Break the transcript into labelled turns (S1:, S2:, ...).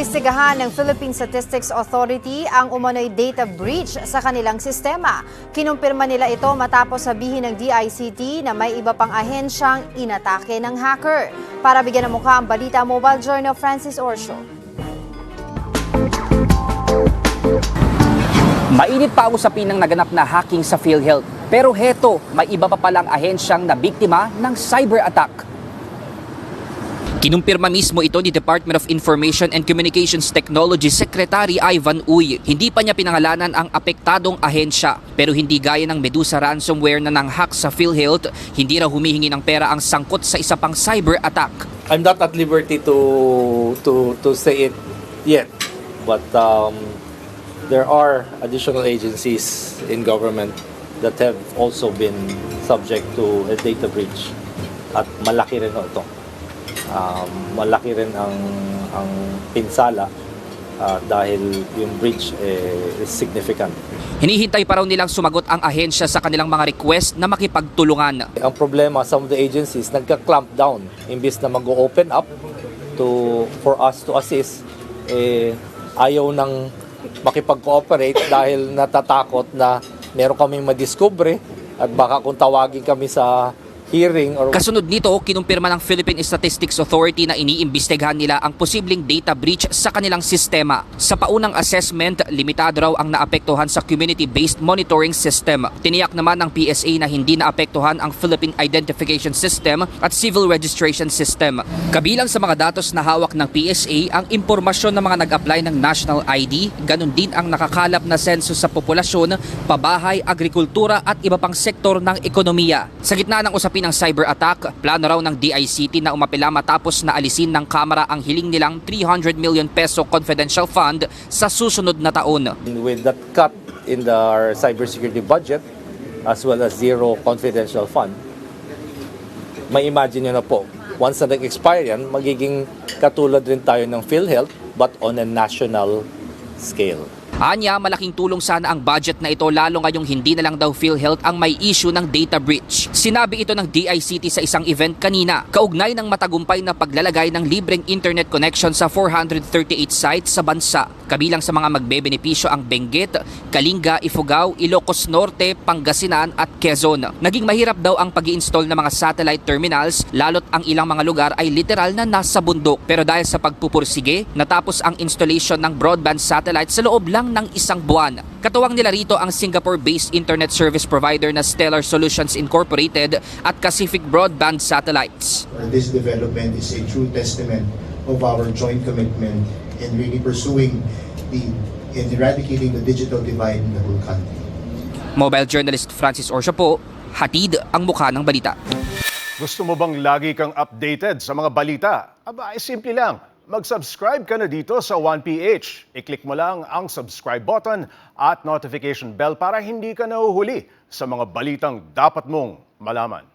S1: Iniimbestigahan ng Philippine Statistics Authority ang umano'y data breach sa kanilang sistema. Kinumpirma nila ito matapos sabihin ng DICT na may iba pang ahensyang inatake ng hacker. Para bigyan ng mukha ang balita Mobile Journal Francis Orsho.
S2: Mainit pa ang usapin ng naganap na hacking sa PhilHealth. Pero heto, may iba pa palang ahensyang na biktima ng cyber attack. Kinumpirma mismo ito ni Department of Information and Communications Technology Secretary Ivan Uy. Hindi pa niya pinangalanan ang apektadong ahensya. Pero hindi gaya ng Medusa ransomware na nang-hack sa PhilHealth, hindi raw humihingi ng pera ang sangkot sa isa pang cyber attack.
S3: I'm not at liberty to to to say it yet, but um, there are additional agencies in government that have also been subject to a data breach at malaki rin ito. Um, malaki rin ang ang pinsala ah, dahil yung breach eh, is significant.
S2: Hinihintay pa raw nilang sumagot ang ahensya sa kanilang mga request na makipagtulungan.
S3: Ang problema, some of the agencies nagka-clamp down imbis na mag-open up to for us to assist eh ayaw nang makipag-cooperate dahil natatakot na meron kaming madiscover at baka kung tawagin kami sa hearing or
S2: Kasunod nito, kinumpirma ng Philippine Statistics Authority na iniimbestigahan nila ang posibleng data breach sa kanilang sistema. Sa paunang assessment, limitado raw ang naapektuhan sa community-based monitoring system. Tiniyak naman ng PSA na hindi naapektuhan ang Philippine Identification System at Civil Registration System. Kabilang sa mga datos na hawak ng PSA ang impormasyon ng mga nag-apply ng national ID, ganun din ang nakakalap na sensus sa populasyon, pabahay, agrikultura at iba pang sektor ng ekonomiya. Sa gitna ng usapin ng cyber attack, plano raw ng DICT na umapila matapos na alisin ng Kamara ang hiling nilang 300 million peso confidential fund sa susunod na taon.
S3: with that cut in the cybersecurity budget as well as zero confidential fund, may imagine nyo na po, once na nag-expire yan, magiging katulad rin tayo ng PhilHealth but on a national scale.
S2: Anya, malaking tulong sana ang budget na ito lalo ngayong hindi na lang daw PhilHealth ang may issue ng data breach. Sinabi ito ng DICT sa isang event kanina, kaugnay ng matagumpay na paglalagay ng libreng internet connection sa 438 sites sa bansa. Kabilang sa mga magbebenepisyo ang Benguet, Kalinga, Ifugao, Ilocos Norte, Pangasinan at Quezon. Naging mahirap daw ang pag install ng mga satellite terminals lalo't ang ilang mga lugar ay literal na nasa bundok. Pero dahil sa pagpupursige, natapos ang installation ng broadband satellite sa loob lang ng isang buwan. Katuwang nila rito ang Singapore-based internet service provider na Stellar Solutions Incorporated at Pacific Broadband Satellites.
S4: This development is a true testament of our joint commitment in really pursuing the in eradicating the digital divide in the whole country.
S2: Mobile journalist Francis Orsha po, hatid ang mukha ng balita.
S5: Gusto mo bang lagi kang updated sa mga balita? Aba, ay simple lang. Mag-subscribe ka na dito sa 1PH. I-click mo lang ang subscribe button at notification bell para hindi ka nahuhuli sa mga balitang dapat mong malaman.